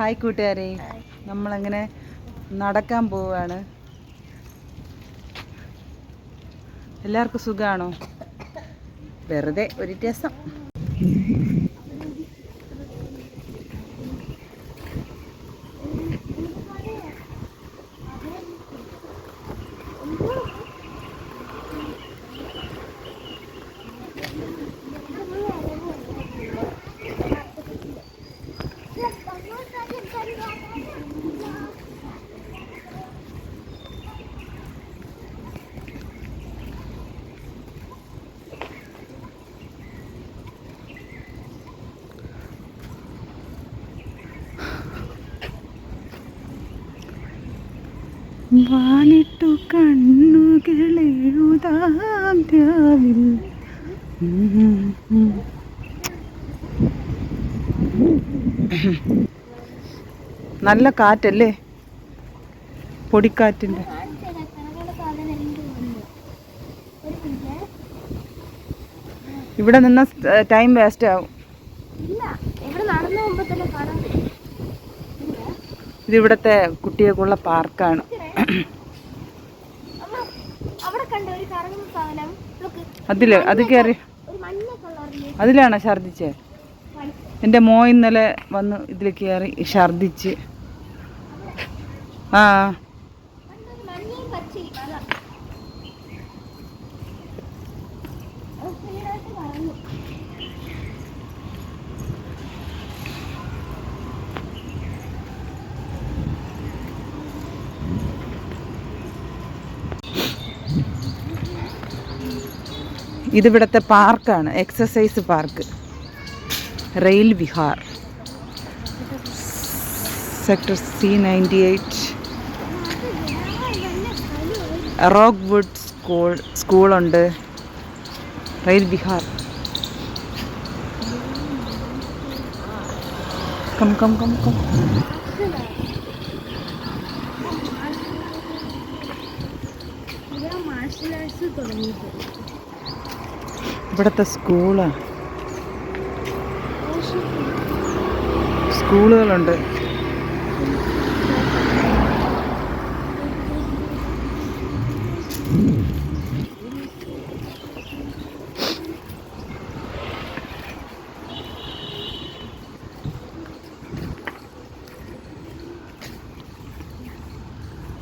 Hi കൂട്ടുകാരെ. നമ്മളങ്ങനെ നടക്കാൻ പോവുകയാണ്. എല്ലാവർക്കും സുഖമാണോ വെറുതെ ഒരു രസം. വാനിട്ടു കണ്ണുകൾ എഴുതാം രാവിൽ. നല്ല കാറ്റല്ലേ? പൊടിക്കാറ്റിന്റെ. ഇവിടെ നിന്ന ടൈം വേസ്റ്റ് ആവും. ഇല്ല ഇവിടെ നടന്നു പോകുമ്പോ തന്നെ കാണാൻ ഇത് ഇവിടുത്തെ കുട്ടികൾക്കുള്ള പാർക്കാണ്. അതിൽ അത് കയറി അതിലാണോ ഛർദിച്ചേ എന്റെ മോ ഇന്നലെ വന്ന് ഇതിൽ കയറി ഛർദിച്ച് ആ. മഞ്ഞയും പച്ചയും അതാ അത് സ്പീഡായിട്ട് കറങ്ങും ഇതിവിടുത്തെ പാർക്കാണ് exercise park rail Vihar. Sector C ninety eight Rockwood school സ്കൂളുണ്ട് rail Vihar. Come come come come martial arts തുടങ്ങിയിട്ടുണ്ട് ഇവിടുത്തെ സ്കൂളാ. സ്കൂളുകളുണ്ട്.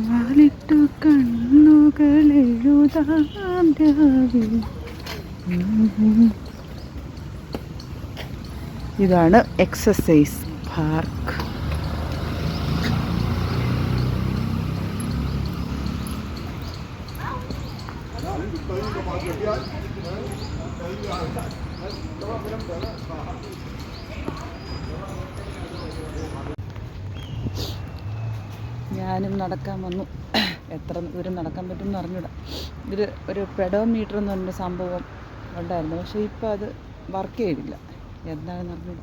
വാലിട്ടു കണ്ണുകൾ എഴുതാം രാവിലെ. ഇതാണ് എക്സസൈസ് പാർക്ക്. ഞാനും നടക്കാൻ വന്നു. എത്ര ദൂരം നടക്കാൻ പറ്റുമെന്ന് അറിഞ്ഞൂടാ. ഇതിൽ ഒരു പെഡോമീറ്റർ എന്ന് പറഞ്ഞൊരു സംഭവം ഉണ്ടായിരുന്നു. പക്ഷെ ഇപ്പോൾ അത് വർക്ക് ചെയ്തില്ല. എന്താണെന്ന് അറിഞ്ഞില്ല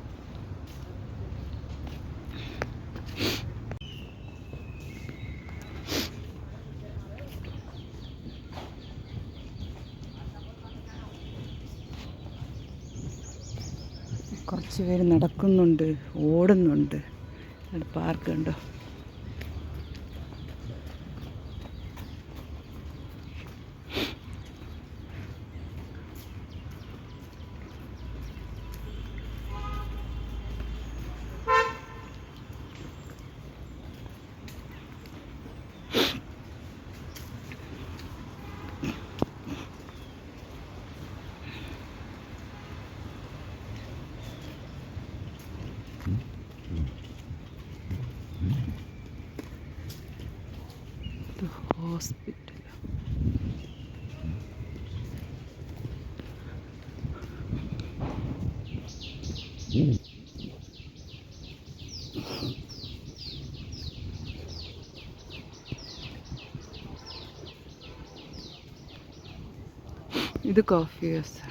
കുറച്ച് പേര് നടക്കുന്നുണ്ട് ഓടുന്നുണ്ട്. പാർക്ക് കണ്ടോ ഹോസ്പിറ്റൽ ഇത് കോഫി ഹൗസാണ്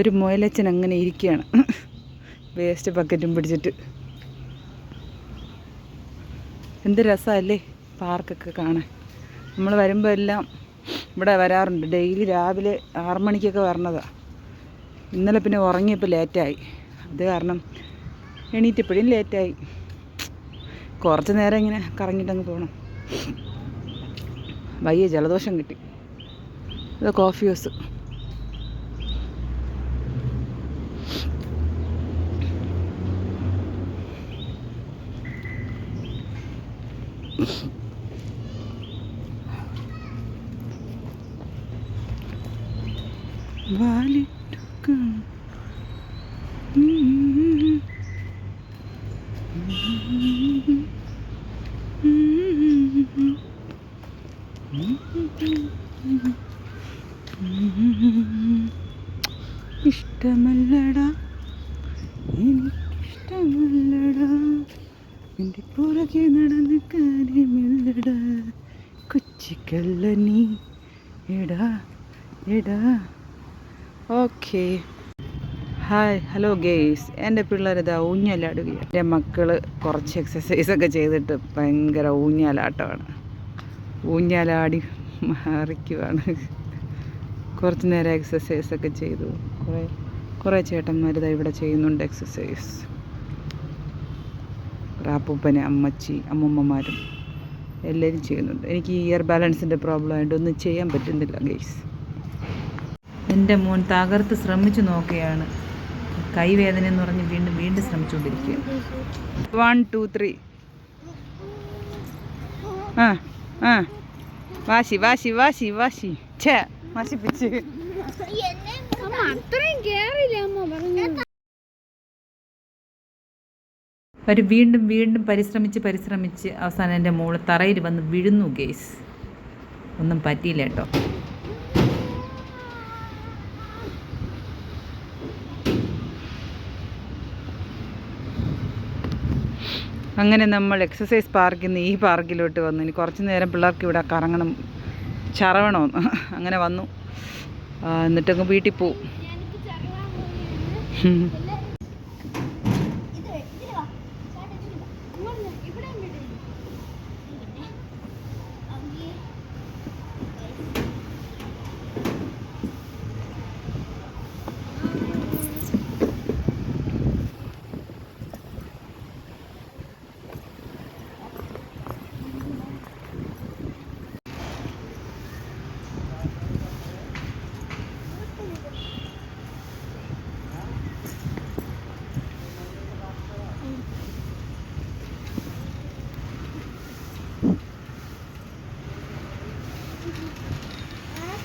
ഒരു മുയലച്ചൻ അങ്ങനെ ഇരിക്കുകയാണ്. വേസ്റ്റ് ബക്കറ്റും പിടിച്ചിട്ട്. എന്ത് രസമല്ലേ പാർക്കൊക്കെ കാണാൻ. നമ്മൾ വരുമ്പോൾ എല്ലാം ഇവിടെ വരാറുണ്ട്. ഡെയിലി രാവിലെ ആറ് മണിക്കൊക്കെ വരണതാണ് ഇന്നലെ പിന്നെ ഉറങ്ങിയപ്പോൾ ലേറ്റായി. അത് കാരണം എണീറ്റപ്പോഴും ലേറ്റായി. കുറച്ച് നേരം ഇങ്ങനെ കറങ്ങിയിട്ടങ്ങ് പോകണം വയ്യ ജലദോഷം കിട്ടി. ഇത് കോഫി ഹൗസ്. വാലിട്ടൊക്കെ. ഇഷ്ടമല്ലടാ. എനിക്കിഷ്ടമല്ലടാ. എന്റെ പുറകെ നടന്ന് കാര്യമില്ലടാ. കൊച്ചിക്കല്ല നീ. എടാ എടാ. ഓക്കെ. Hi hello guys. എന്റെ പിള്ളേരിതാ ഊഞ്ഞാലാടുകയാണ് എന്റെ മക്കൾ കുറച്ച് എക്സസൈസൊക്കെ ചെയ്തിട്ട് ഭയങ്കര ഊഞ്ഞാലാട്ടമാണ്. ഊഞ്ഞാലാടി മാറിക്കുവാണ്. കുറച്ച് നേരം എക്സസൈസൊക്കെ ചെയ്തു. കുറേ കുറേ ചേട്ടന്മാർ ഇതാ ഇവിടെ ചെയ്യുന്നുണ്ട് എക്സസൈസ് റാപ്പൂപ്പന് അമ്മച്ചി അമ്മൂമ്മമാരും എല്ലാവരും ചെയ്യുന്നുണ്ട്. എനിക്ക് ഇയർ ബാലൻസിന്റെ പ്രോബ്ലം ആയതുകൊണ്ട് ഒന്നും ചെയ്യാൻ പറ്റുന്നില്ല ഗെയ്സ്. എന്റെ മോൻ തകർത്ത് ശ്രമിച്ചു നോക്കുകയാണ്. കൈവേദന എന്ന് പറഞ്ഞ് വീണ്ടും വീണ്ടും ശ്രമിച്ചുകൊണ്ടിരിക്കുക വൺ ടു ത്രീ ആ ആ. വാശി വാശി വാശി വാശി. ഛേ നശിപ്പിച്ച്. അത്രയും കേറില്ല അമ്മ അവർ വീണ്ടും വീണ്ടും പരിശ്രമിച്ച് പരിശ്രമിച്ച് അവസാനം എന്റെ മോൾ തറയിൽ വന്ന് വിഴുന്നു ഗേസ് ഒന്നും പറ്റിയില്ല കേട്ടോ. അങ്ങനെ നമ്മൾ എക്സസൈസ് പാർക്കിൽ നിന്ന് ഈ പാർക്കിലോട്ട് വന്നു. ഇനി കുറച്ച് നേരം പിള്ളേർക്ക് ഇവിടെ കറങ്ങണം. ചറവണമെന്ന് അങ്ങനെ വന്നു. എന്നിട്ടങ്ങ് വീട്ടിൽ പോവും.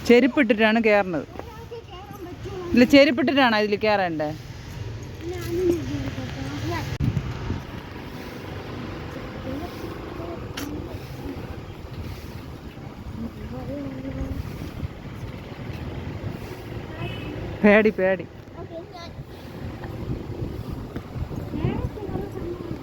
ചെരുപ്പിട്ടിട്ടാണ് പറ്റുമോ ഇല്ല ചെരുപ്പിട്ടിട്ടാണോ ഇതിൽ കയറേണ്ടത് ഞാനും പേടി. പേടി ഓക്കെ ഞാൻ നേരത്തെ ഒരു സംഭവം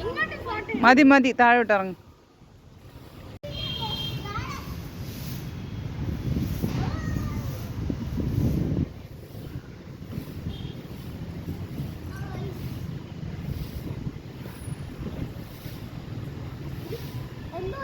എങ്ങോട്ട് പോട്ടെ മതി മതി താഴോട്ട് ഇറങ്ങും. എന്തോ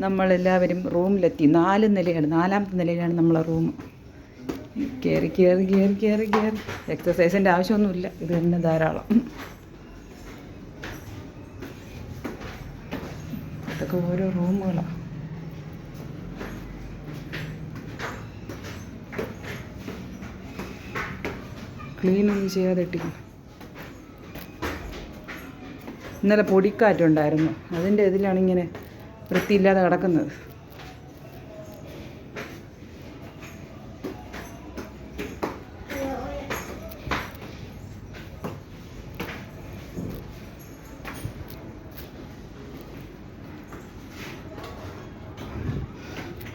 നമ്മളെല്ലാവരും റൂമിലെത്തി. നാല് നിലയാണ്. നാലാമത്തെ നിലയിലാണ് നമ്മളെ റൂം. കയറി കയറി കയറി കയറി കയറി എക്സസൈസിന്റെ ആവശ്യമൊന്നുമില്ല. ഇത് തന്നെ ധാരാളം. ഇതൊക്കെ ഓരോ റൂമുകളാണ് ക്ലീനൊന്നും ചെയ്യാതെ ഇട്ടിരിക്കുന്നു ഇന്നലെ പൊടിക്കാറ്റുണ്ടായിരുന്നു. അതിന്റെ ഇതിലാണ് ഇങ്ങനെ വൃത്തിയില്ലാതെ കിടക്കുന്നത്.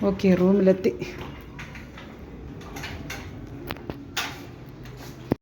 ഓക്കെ റൂമിലെത്തി.